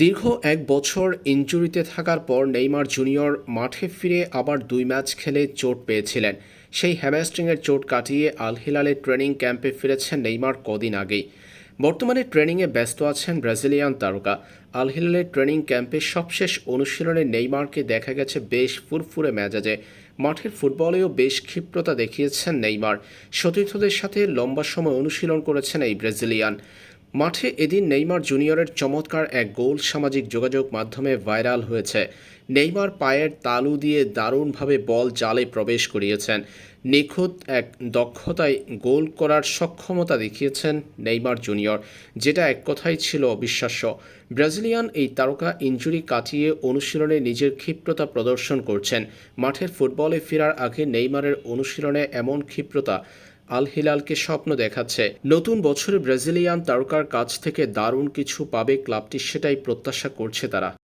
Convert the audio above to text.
দীর্ঘ এক বছর ইনজুরিতে থাকার পর নেইমার জুনিয়র মাঠে ফিরে আবার দুই ম্যাচ খেলে চোট পেয়েছিলেন। সেই হ্যামাস্ট্রিংয়ের চোট কাটিয়ে আল হিলালের ট্রেনিং ক্যাম্পে ফিরেছেন নেইমার কদিন আগেই। বর্তমানে ট্রেনিংয়ে ব্যস্ত আছেন ব্রাজিলিয়ান তারকা। আল হিলালের ট্রেনিং ক্যাম্পে সবশেষ অনুশীলনে নেইমারকে দেখা গেছে বেশ ফুরফুরে মেজাজে। মাঠের ফুটবলেও বেশ ক্ষিপ্রতা দেখিয়েছেন নেইমার। সতীর্থদের সাথে লম্বা সময় অনুশীলন করেছেন এই ব্রাজিলিয়ান। মাঠে এদিন নেইমার জুনিয়রের চমৎকার এক গোল সামাজিক যোগাযোগ মাধ্যমে ভাইরাল হয়েছে। নেইমার পায়ের তালু দিয়ে দারুণভাবে বল জালে প্রবেশ করিয়েছেন। নিখুঁত এক দক্ষতায় গোল করার সক্ষমতা দেখিয়েছেন নেইমার জুনিয়র, যেটা এক কথাই ছিল অবিশ্বাস্য। ব্রাজিলিয়ান এই তারকা ইনজুরি কাটিয়ে অনুশীলনে নিজের ক্ষিপ্রতা প্রদর্শন করছেন। মাঠের ফুটবলে ফেরার আগে নেইমারের অনুশীলনে এমন ক্ষিপ্রতা আল হিলালকে স্বপ্ন দেখাচ্ছে। নতুন বছরে ব্রাজিলিয়ান তারকার কাছ থেকে দারুণ কিছু পাবে ক্লাবটি, সেটাই প্রত্যাশা করছে তারা।